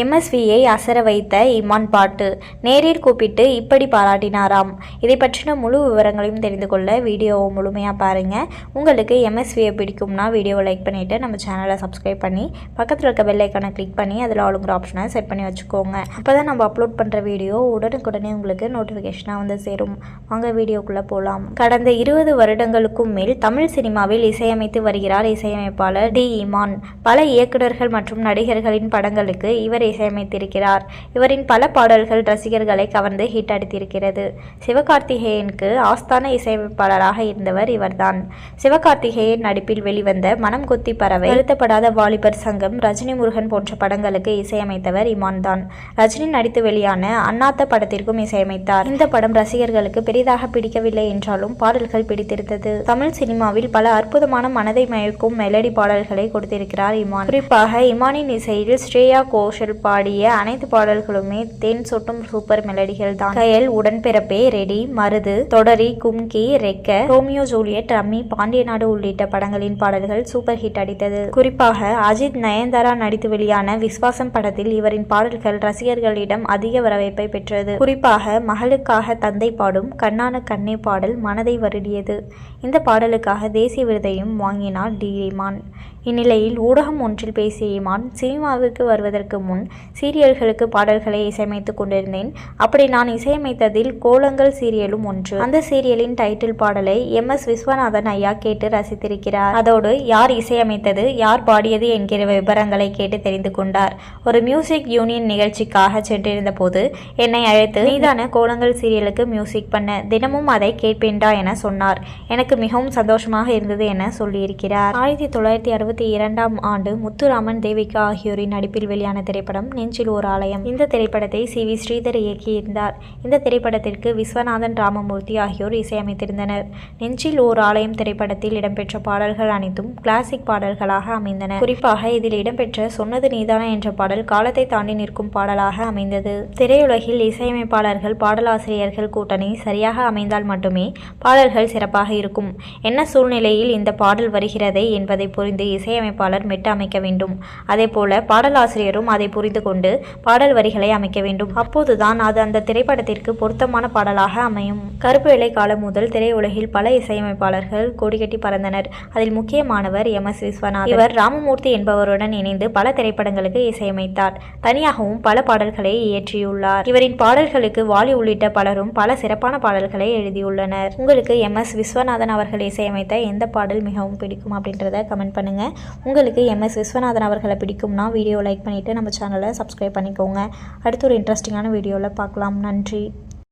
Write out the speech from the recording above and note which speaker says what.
Speaker 1: எம்எஸ்வியை அசர வைத்த இமான் பாட்டு. நேரில் கூப்பிட்டு இப்படி பாராட்டினாராம். இதை பற்றின முழு விவரங்களையும் தெரிந்து கொள்ள வீடியோவை முழுமையாக பாருங்கள் உங்களுக்கு எம்எஸ்வியை பிடிக்கும்னா வீடியோவை லைக் பண்ணிவிட்டு நம்ம சேனலை சப்ஸ்கிரைப் பண்ணி பக்கத்தில் இருக்க பெல் ஐக்கானை கிளிக் பண்ணி அதில் ஆளுங்கிற ஆப்ஷனை செட் பண்ணி வச்சுக்கோங்க. அப்போ தான் நம்ம அப்லோட் பண்ணுற வீடியோ உடனுக்குடனே உங்களுக்கு நோட்டிஃபிகேஷனாக வந்து சேரும். வாங்க வீடியோக்குள்ளே போகலாம் கடந்த இருபது வருடங்களுக்கும் மேல் தமிழ் சினிமாவில் இசையமைத்து வருகிறார் இசையமைப்பாளர் டி. இமான். பல இயக்குநர்கள் மற்றும் நடிகர்களின் படங்களுக்கு இவர் இசையமைத்திருக்கிறார். இவரின் பல பாடல்கள் ரசிகர்களை கவர்ந்து ஹிட் அடித்திருக்கிறது. சிவகார்த்திகேயனுக்கு ஆஸ்தான இசையமைப்பாளராக இருந்தவர் இவர்தான். சிவகார்த்திகேயன் நடிப்பில் வெளிவந்த மனம் கொத்தி பறவை நிறுத்தப்படாத வாலிபர் சங்கம் ரஜினி முருகன் போன்ற படங்களுக்கு இசையமைத்தவர் இமான் தான் ரஜினி நடித்து வெளியான அண்ணாத்த படத்திற்கும் இசையமைத்தார். இந்த படம் ரசிகர்களுக்கு பெரிதாக பிடிக்கவில்லை என்றாலும் பாடல்கள் பிடித்திருந்தது. தமிழ் சினிமாவில் பல அற்புதமான மனதை மயக்கும் மெலடி பாடல்களை கொடுத்திருக்கிறார் இமான். குறிப்பாக இமானின் இசையில் ஸ்ரேயா கோஷல் பாடிய அனைத்து பாடல்களுமே தேன் சொட்டும் சூப்பர் மெலடிகள் தான். கயல் உடன்பிறப்பே ரெடி மருது தொடரி கும்கி ரெக்க ரோமியோ ஜூலியட் ரம்மி பாண்டிய நாடு உள்ளிட்ட படங்களின் பாடல்கள் சூப்பர் ஹிட் அடித்தது. குறிப்பாக அஜித் நயன்தாரா நடித்து வெளியான விஸ்வாசம் படத்தில் இவரின் பாடல்கள் ரசிகர்களிடம் அதிக வரவேற்பை பெற்றது. குறிப்பாக மகளுக்காக தந்தை பாடும் கண்ணான கண்ணே பாடல் மனதை வருடியது. இந்த பாடலுக்காக தேசிய விருதையும் வாங்கினார் டி இமான் இந்நிலையில் ஊடகம் ஒன்றில் பேசிய இமான் சினிமாவிற்கு வருவதற்கு முன் சீரியல்களுக்கு பாடல்களை இசையமைத்துக் கொண்டிருந்தேன். அப்படி நான் இசையமைத்ததில் கோலங்கள் சீரியலும் ஒன்று. அந்த சீரியலின் டைட்டில் பாடலை எம் எஸ் விஸ்வநாதன் ஐயா கேட்டு ரசித்திருக்கிறார். அதோடு யார் இசையமைத்தது யார் பாடியது என்கிற விவரங்களை கேட்டு தெரிந்து கொண்டார். ஒரு மியூசிக் யூனியன் நிகழ்ச்சிக்காக சென்றிருந்த போது என்னை அழைத்து நீதான கோலங்கள் சீரியலுக்கு மியூசிக் பண்ண தினமும் அதை கேட்பேண்டா என சொன்னார். எனக்கு மிகவும் சந்தோஷமாக இருந்தது என சொல்லியிருக்கிறார். ஆயிரத்தி தொள்ளாயிரத்தி அறுபத்தி இரண்டாம் ஆண்டு முத்துராமன் தேவிகா ஆகியோரின் நடிப்பில் வெளியான திரைப்படம் நெஞ்சில் ஓர் ஆலயம். இந்த திரைப்படத்தை சி. வி. ஸ்ரீதர் இயக்கியிருந்தார். இந்த திரைப்படத்திற்கு விஸ்வநாதன் ராமமூர்த்தி ஆகியோர் இசையமைத்திருந்தனர். நெஞ்சில் ஓர் ஆலயம் திரைப்படத்தில் இடம்பெற்ற பாடல்கள் அனைத்தும் கிளாசிக் பாடல்களாக அமைந்தன. குறிப்பாக இதில் இடம்பெற்ற சொன்னது நீதான என்ற பாடல் காலத்தை தாண்டி நிற்கும் பாடலாக அமைந்தது. திரையுலகில் இசையமைப்பாளர்கள் பாடலாசிரியர்கள் கூட்டணி சரியாக அமைந்தால் மட்டுமே பாடல்கள் சிறப்பாக இருக்கும். என்ன சூழ்நிலையில் இந்த பாடல் வருகிறதே என்பதை புரிந்து இசையமைப்பாளர் மெட்டு அமைக்க வேண்டும். அதேபோல பாடலாசிரியரும் அதை புரிந்து கொண்டு பாடல் வரிகளை அமைக்க வேண்டும். அப்போதுதான் அது அந்த திரைப்படத்திற்கு பொருத்தமான பாடலாக அமையும். கருப்பு வெள்ளை காலம் முதல் திரையுலகில் பல இசையமைப்பாளர்கள் கொடிகட்டி பறந்தனர். அதில் முக்கியமானவர் எம். எஸ். விஸ்வநாத் இவர் ராமமூர்த்தி என்பவருடன் இணைந்து பல திரைப்படங்களுக்கு இசையமைத்தார். தனியாகவும் பல பாடல்களை இயற்றியுள்ளார். இவரின் பாடல்களுக்கு வாலி உள்ளிட்ட பலரும் பல சிறப்பான பாடல்களை எழுதியுள்ளனர். உங்களுக்கு எம். எஸ். விஸ்வநாதன் அவர்கள் இசையமைத்த எந்த பாடல் மிகவும் பிடிக்கும் அப்படின்றத கமெண்ட் பண்ணுங்க. உங்களுக்கு எம். எஸ். விஸ்வநாதன் அவர்களை பிடிக்கும்னா வீடியோ லைக் பண்ணிவிட்டு நம்ம சேனலை சப்ஸ்கிரைப் பண்ணிக்கோங்க. அடுத்து ஒரு இன்ட்ரெஸ்டிங்கான வீடியோவில் பார்க்கலாம். நன்றி.